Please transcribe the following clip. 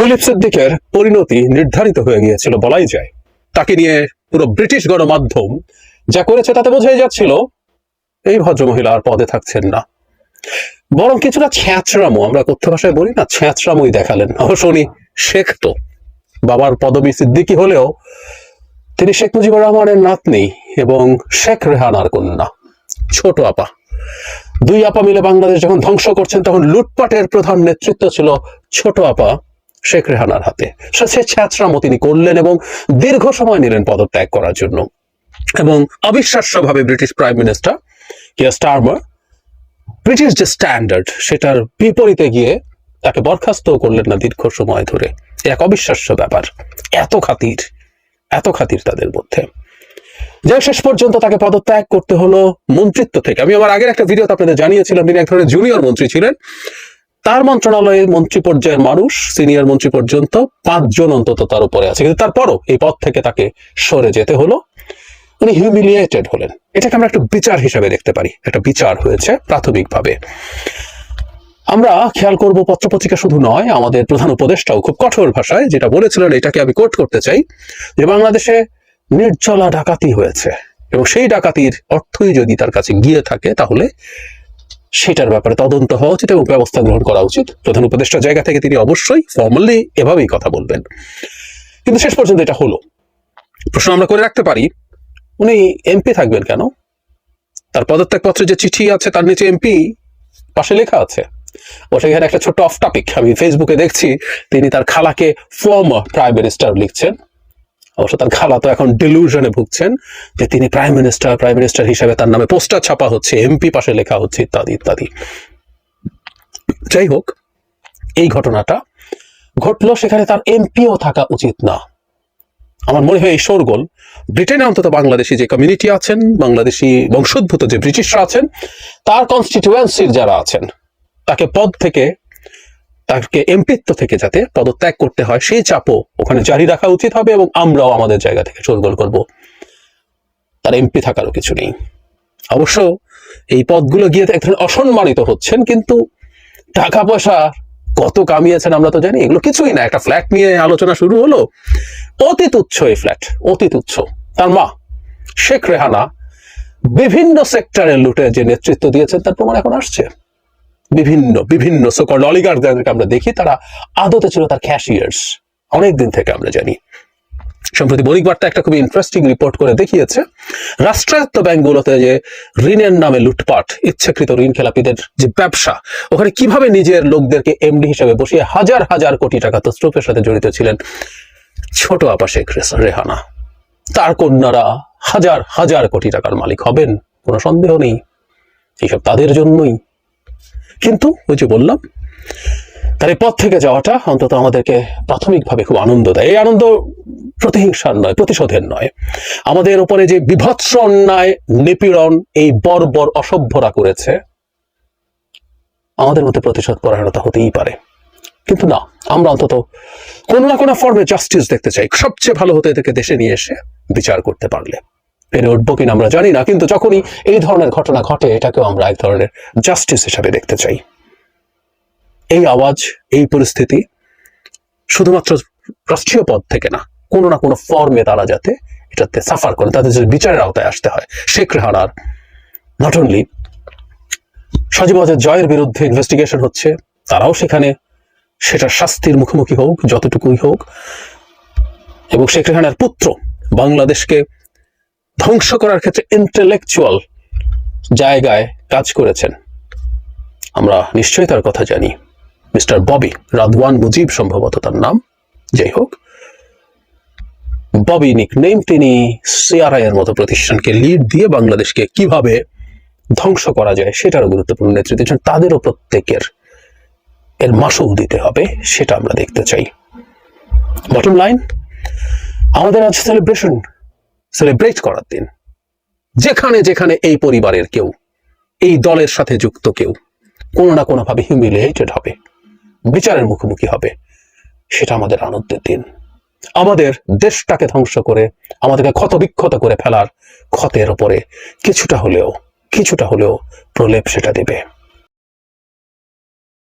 Tulip সিদ্দিকের পরিণতি নির্ধারিত হয়ে গিয়েছিল বলাই যায়। তাকে নিয়ে পুরো ব্রিটিশ গণমাধ্যম যা করেছে তাতে বোঝাই যাচ্ছিল, এই ভদ্রমহিলা আর পদে থাকছেন না। বরং কিছুটা ছ্যাঁচড়ামো, আমরা কথ্য ভাষায় বলি না, ছ্যাঁচড়ামোই দেখালেন। অবশ্য উনি শেখ তো। বাবার পদবী সিদ্দিকি হলেও তিনি শেখ মুজিবুর রহমানের নাতনি এবং শেখ রেহানার কন্যা, ছোট আপা। দুই আপা মিলে বাংলাদেশ যখন ধ্বংস করছেন, তখন লুটপাটের প্রধান নেতৃত্ব ছিল ছোট আপা শেখ রেহানার হাতে। সে সে তিনি করলেন এবং দীর্ঘ সময় নিলেন পদত্যাগ করার জন্য। এবং অবিশ্বাস্যভাবে ব্রিটিশ প্রাইম মিনিস্টার কিয়া ব্রিটিশ যে স্ট্যান্ডার্ড, সেটার বিপরীতে গিয়ে তাকে বরখাস্ত করলেন না দীর্ঘ সময় ধরে। এক অবিশ্বাস্য ব্যাপার। এত খাতির এত খাতির তাদের মধ্যে। যে শেষ পর্যন্ত তাকে পদত্যাগ করতে হলো মন্ত্রিত্ব থেকে। আমি আমার আগের একটা ভিডিওতে আপনাদের জানিয়েছিলাম, তিনি এক ধরনের জুনিয়র মন্ত্রী ছিলেন। তার মন্ত্রণালয়ের মন্ত্রী পর্যায়ের মানুষ সিনিয়র মন্ত্রী পর্যন্ত পাঁচজন অন্তত তার উপরে আছে। কিন্তু তারপরও এই পদ থেকে তাকে সরে যেতে হলো। উনি হিউমিলিয়েটেড হলেন। এটাকে আমরা একটা বিচার হিসাবে দেখতে পারি। একটা বিচার হয়েছে প্রাথমিকভাবে। আমরা খেয়াল করব পত্রপত্রিকা শুধু নয়, আমাদের প্রধান উপদেষ্টাও খুব কঠোর ভাষায় যেটা বলেছিলেন, এটাকে আমি কোট করতে চাই, যে বাংলাদেশে নির্জলা ডাকাতি হয়েছে। এবং সেই ডাকাতির অর্থই যদি তার কাছে গিয়ে থাকে, তাহলে সেটার ব্যাপারে তদন্ত হওয়া উচিত এবং ব্যবস্থা গ্রহণ করা উচিত। প্রধান উপদেষ্টার জায়গা থেকে তিনি অবশ্যই ফর্মালি এভাবেই কথা বলবেন। কিন্তু শেষ পর্যন্ত এটা হলো। প্রশ্ন আমরা করে রাখতে পারি, উনি এমপি থাকবেন কেন? তার পদত্যাগ পত্রে যে চিঠি আছে, তার নিচে এমপি পাশে লেখা আছে। ও সেখানে একটা ছোট্ট অফ টপিক আমি ফেসবুকে দেখছি, তিনি তার খালাকে ফর্মার প্রাইম মিনিস্টার লিখছেন। অবশ্য তার খালা তো এখন ডিলুশনে ভুগছেন যে তিনি প্রাইম মিনিস্টার প্রাইম মিনিস্টার হিসেবে তার নামে পোস্টার ছাপা হচ্ছে এমপি পাশে লেখা হচ্ছে, ইত্যাদি ইত্যাদি। যাই হোক এই ঘটনাটা ঘটলো সেখানে তার এমপিও থাকা উচিত না। আমার মনে হয় এই শোরগোল, ব্রিটেনে অন্তত বাংলাদেশি যে কমিউনিটি আছেন, বাংলাদেশি বংশোদ্ভূত যে ব্রিটিশরা আছেন, তার কনস্টিটিউয়েন্সির যারা আছেন, তাকে পদ থেকে তাকে এমপিত্ব থেকে যাতে পদত্যাগ করতে হয়, সেই চাপও ওখানে জারি রাখা উচিত হবে এবং আমরাও আমাদের জায়গা থেকে শোরগোল করব। তার এমপি থাকারও কিছু নেই। অবশ্য এই পদগুলো গিয়ে এক ধরনের অসম্মানিত হচ্ছেন, কিন্তু টাকা পয়সা কত কামিয়েছেন আমরা তো জানি, এগুলো কিছুই না। একটা ফ্ল্যাট নিয়ে আলোচনা শুরু হলো। অতি তুচ্ছ এই ফ্ল্যাট অতি তুচ্ছ তার মা, শেখ রেহানা, বিভিন্ন সেক্টরের লুটে যে নেতৃত্ব দিয়েছেন, তার প্রমাণ এখন আসছে। বিভিন্ন বিভিন্ন সকল অলিগারদেরকে আমরা দেখি, তারা আদতে ছিল তার ক্যাশিয়ার্স অনেক দিন থেকে আমরা জানি। সম্প্রতি বণিক বার্তা একটা খুবই ইন্টারেস্টিং রিপোর্ট করে দেখিয়েছে। রাষ্ট্রায়ত্ত ব্যাংকগুলোতে যে ঋণের নামে লুটপাট, ইচ্ছাকৃত ঋণ খেলাপিদের যে ব্যবসা, ওখানে কীভাবে নিজের লোকদেরকে এমডি হিসেবে বসিয়ে হাজার হাজার কোটি টাকা তস্রুপের সাথে জড়িত ছিলেন ছোট আপা শেখ রেহানা। তার কন্যারা হাজার হাজার কোটি টাকার মালিক হবেন, কোনো সন্দেহ নেই। এইসব তাদের জন্যই কিন্তু ওই যে বললাম তার পথ থেকে যাওয়াটা অন্তত আমাদেরকে প্রাথমিকভাবে খুব আনন্দ দেয়। এই আনন্দ প্রতিহিংসার নয়, প্রতিশোধের নয়। আমাদের উপরে যে বিভৎস অন্যায়, নিপীড়ন, এই বর্বর অসভ্যরা করেছে, আমাদের মধ্যে প্রতিশোধ পরায়ণতা হতেই পারে। কিন্তু না, আমরা অন্তত কোনো না কোনো ফর্মে জাস্টিস দেখতে চাই। সবচেয়ে ভালো হতে এদেরকে দেশে নিয়ে এসে বিচার করতে পারলে। পেরে উঠবো কিনা আমরা জানি না, কিন্তু যখনই এই ধরনের ঘটনা ঘটে, এটাকেও আমরা এক ধরনের জাস্টিস হিসাবে দেখতে চাই। এই আওয়াজ, এই পরিস্থিতি শুধুমাত্র রাষ্ট্রীয় পদ থেকে না, কোনো না কোনো ফর্মে তারা যাতে এটাতে সাফার করে, তাদের যদি বিচারের আওতায় আসতে হয়। শেখ রেহানার নট অনলি সজীবাজের জয়ের বিরুদ্ধে ইনভেস্টিগেশন হচ্ছে, তারাও সেখানে সেটা শাস্তির মুখোমুখি হোক, যতটুকুই হোক, এবং শেখ রেহানার পুত্র বাংলাদেশকে ধ্বংস করার ক্ষেত্রে ইন্টেলেকচুয়াল জায়গায় কাজ করেছেন। আমরা নিশ্চয়ই তার কথা জানি। মিস্টার ববি রাদওয়ান মুজিব সম্ভবত তার নাম। যাই হোক, ববি নিক নেম তিনি সিআরআই এর মতো প্রতিষ্ঠানকে লিড দিয়ে বাংলাদেশকে কীভাবে ধ্বংস করা যায় সেটারও গুরুত্বপূর্ণ নেতৃত্ব দিচ্ছেন তাদেরও প্রত্যেকের এর মাসুল দিতে হবে সেটা আমরা দেখতে চাই। বটম লাইন আমাদের আজ সেলিব্রেশন সেলিব্রেট করার দিন। যেখানে যেখানে এই পরিবারের কেউ, এই দলের সাথে যুক্ত কেউ, কোনো না কোনোভাবে হিউমিলিয়েটেড হবে, বিচারের মুখোমুখি হবে, সেটা আমাদের আনন্দের দিন। আমাদের দেশটাকে ধ্বংস করে, আমাদেরকে ক্ষত বিক্ষত করে ফেলার ক্ষতের ওপরে কিছুটা হলেও কিছুটা হলেও প্রলেপ সেটা দেবে।